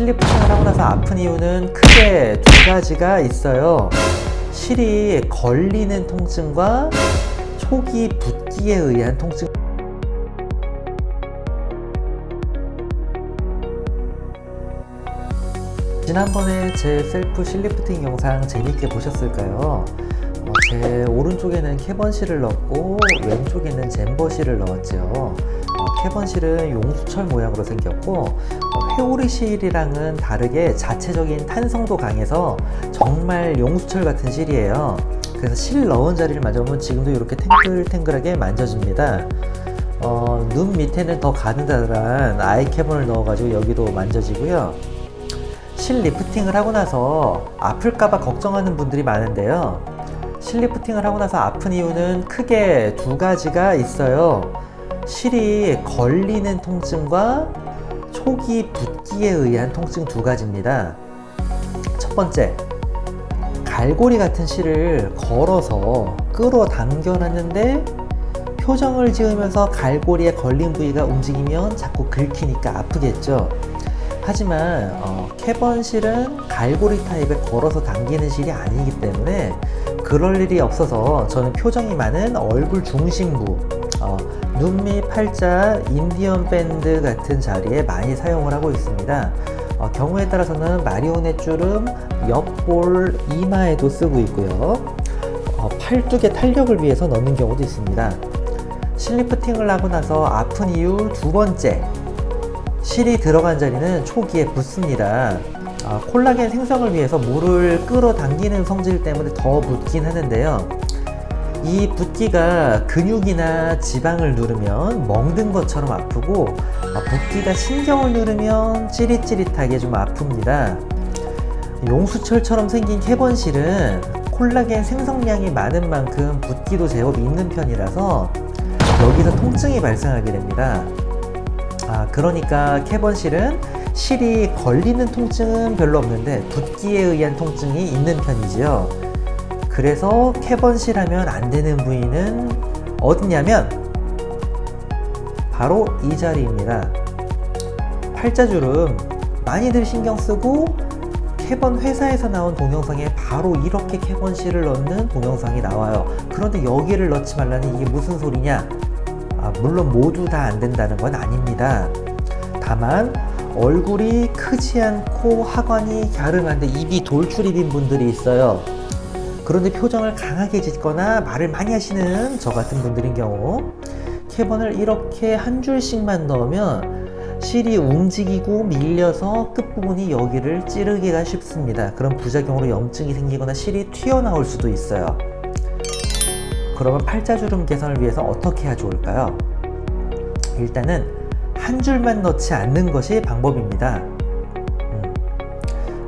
실리프팅을 하고 나서 아픈 이유는 크게 두 가지가 있어요. 실이 걸리는 통증과 초기 붓기에 의한 통증. 지난번에 제 셀프 실리프팅 영상 재밌게 보셨을까요? 어, 제 오른쪽에는 캐번실을 넣었고 왼쪽에는 잼버실을 넣었죠. 어, 캐번실은 용수철 모양으로 생겼고 어, 회오리실이랑은 다르게 자체적인 탄성도 강해서 정말 용수철 같은 실이에요. 그래서 실 넣은 자리를 만져보면 지금도 이렇게 탱글탱글하게 만져집니다. 어, 눈 밑에는 더 가느다란 아이 캐번을 넣어가지고 여기도 만져지고요. 실 리프팅을 하고 나서 아플까봐 걱정하는 분들이 많은데요. 실 리프팅을 하고 나서 아픈 이유는 크게 두 가지가 있어요. 실이 걸리는 통증과 초기 붓기에 의한 통증 두 가지입니다. 첫 번째, 갈고리 같은 실을 걸어서 끌어당겨 놨는데 표정을 지으면서 갈고리에 걸린 부위가 움직이면 자꾸 긁히니까 아프겠죠. 하지만 어, 캐번 실은 갈고리 타입에 걸어서 당기는 실이 아니기 때문에 그럴 일이 없어서 저는 표정이 많은 얼굴 중심부 어, 눈밑 팔자 인디언 밴드 같은 자리에 많이 사용을 하고 있습니다. 어, 경우에 따라서는 마리오넷 주름 옆볼 이마에도 쓰고 있고요. 어, 팔뚝의 탄력을 위해서 넣는 경우도 있습니다. 실리프팅을 하고 나서 아픈 이유 두 번째 실이 들어간 자리는 초기에 붓습니다. 아, 콜라겐 생성을 위해서 물을 끌어당기는 성질 때문에 더 붓긴 하는데요. 이 붓기가 근육이나 지방을 누르면 멍든 것처럼 아프고 아, 붓기가 신경을 누르면 찌릿찌릿하게 좀 아픕니다. 용수철처럼 생긴 캐번실은 콜라겐 생성량이 많은 만큼 붓기도 제법 있는 편이라서 여기서 통증이 발생하게 됩니다. 아, 그러니까 캐번실은 실이 걸리는 통증은 별로 없는데 붓기에 의한 통증이 있는 편이지요. 그래서 캐번실 하면 안 되는 부위는 어디냐면 바로 이 자리입니다. 팔자주름 많이들 신경 쓰고 캐번 회사에서 나온 동영상에 바로 이렇게 캐번 실을 넣는 동영상이 나와요. 그런데 여기를 넣지 말라니 이게 무슨 소리냐? 아, 물론 모두 다 안 된다는 건 아닙니다. 다만 얼굴이 크지 않고 하관이 갸름한데 입이 돌출입인 분들이 있어요. 그런데 표정을 강하게 짓거나 말을 많이 하시는 저 같은 분들인 경우 캐번을 이렇게 한 줄씩만 넣으면 실이 움직이고 밀려서 끝부분이 여기를 찌르기가 쉽습니다. 그런 부작용으로 염증이 생기거나 실이 튀어나올 수도 있어요. 그러면 팔자주름 개선을 위해서 어떻게 해야 좋을까요? 일단은 한 줄만 넣지 않는 것이 방법입니다. 음.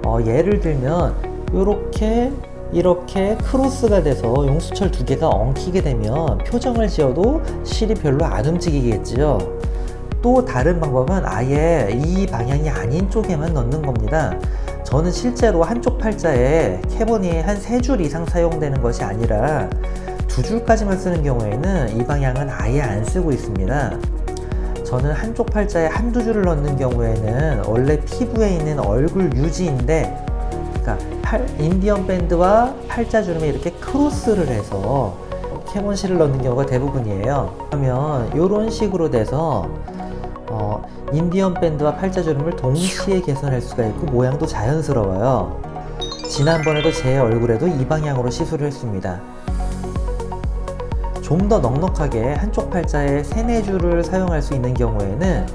어, 예를 들면 이렇게 이렇게 크로스가 돼서 용수철 두 개가 엉키게 되면 표정을 지어도 실이 별로 안 움직이겠지요. 또 다른 방법은 아예 이 방향이 아닌 쪽에만 넣는 겁니다. 저는 실제로 한쪽 팔자에 캐본이 한 세 줄 이상 사용되는 것이 아니라 두 줄까지만 쓰는 경우에는 이 방향은 아예 안 쓰고 있습니다. 저는 한쪽 팔자에 한두 줄을 넣는 경우에는 원래 피부에 있는 얼굴 유지인데, 그러니까 팔, 인디언 밴드와 팔자주름에 이렇게 크로스를 해서 캐본실을 넣는 경우가 대부분이에요. 그러면 이런 식으로 돼서 어, 인디언 밴드와 팔자주름을 동시에 개선할 수가 있고 모양도 자연스러워요. 지난번에도 제 얼굴에도 이 방향으로 시술을 했습니다. 좀 더 넉넉하게 한쪽 팔자에 세네 줄을 사용할 수 있는 경우에는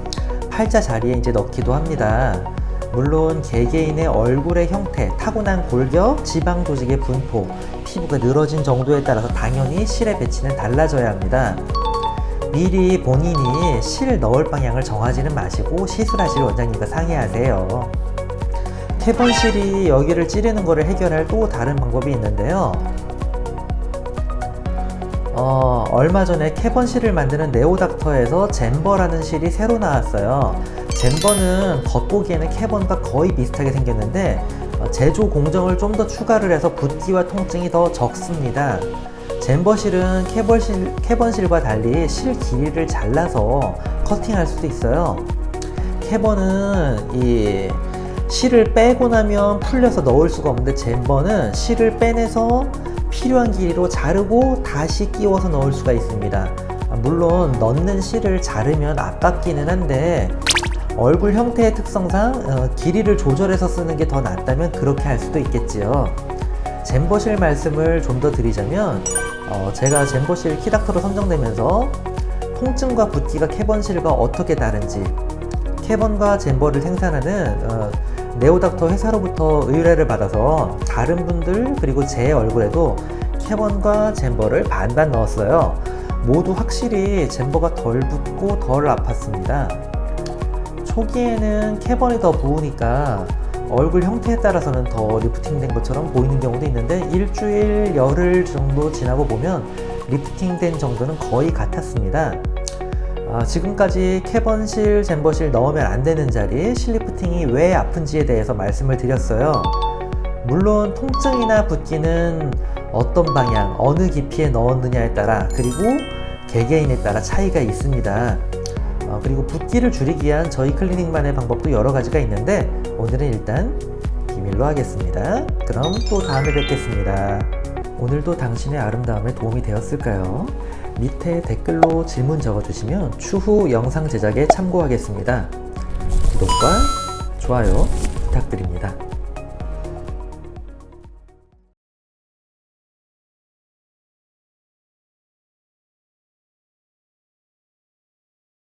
팔자 자리에 이제 넣기도 합니다. 물론 개개인의 얼굴의 형태, 타고난 골격, 지방 조직의 분포, 피부가 늘어진 정도에 따라서 당연히 실의 배치는 달라져야 합니다. 미리 본인이 실 넣을 방향을 정하지는 마시고 시술하실 원장님과 상의하세요. 캐번실이 여기를 찌르는 것을 해결할 또 다른 방법이 있는데요. 어, 얼마 전에 캐번 실을 만드는 네오닥터에서 잼버라는 실이 새로 나왔어요. 잼버는 겉보기에는 캐번과 거의 비슷하게 생겼는데 어, 제조 공정을 좀 더 추가를 해서 붓기와 통증이 더 적습니다. 잼버실은 캐번실, 캐번실과 달리 실 길이를 잘라서 커팅할 수도 있어요. 캐번은 이 실을 빼고 나면 풀려서 넣을 수가 없는데 잼버는 실을 빼내서 필요한 길이로 자르고 다시 끼워서 넣을 수가 있습니다. 아, 물론 넣는 실을 자르면 아깝기는 한데 얼굴 형태의 특성상 어, 길이를 조절해서 쓰는 게 더 낫다면 그렇게 할 수도 있겠지요. 잼버실 말씀을 좀 더 드리자면 어, 제가 잼버실 키닥터로 선정되면서 통증과 붓기가 캐번실과 어떻게 다른지 캐번과 잼버를 생산하는 어, 네오닥터 회사로부터 의뢰를 받아서 다른 분들 그리고 제 얼굴에도 캐번과 잼버를 반반 넣었어요. 모두 확실히 잼버가 덜 붓고 덜 아팠습니다. 초기에는 캐번이 더 부으니까 얼굴 형태에 따라서는 더 리프팅 된 것처럼 보이는 경우도 있는데 일주일, 열흘 정도 지나고 보면 리프팅 된 정도는 거의 같았습니다. 아, 지금까지 캐번실, 잼버실 넣으면 안 되는 자리, 실리프팅이 왜 아픈지에 대해서 말씀을 드렸어요. 물론 통증이나 붓기는 어떤 방향, 어느 깊이에 넣었느냐에 따라 그리고 개개인에 따라 차이가 있습니다. 어, 그리고 붓기를 줄이기 위한 저희 클리닉만의 방법도 여러 가지가 있는데 오늘은 일단 비밀로 하겠습니다. 그럼 또 다음에 뵙겠습니다. 오늘도 당신의 아름다움에 도움이 되었을까요? 밑에 댓글로 질문 적어주시면 추후 영상 제작에 참고하겠습니다. 구독과 좋아요 부탁드립니다.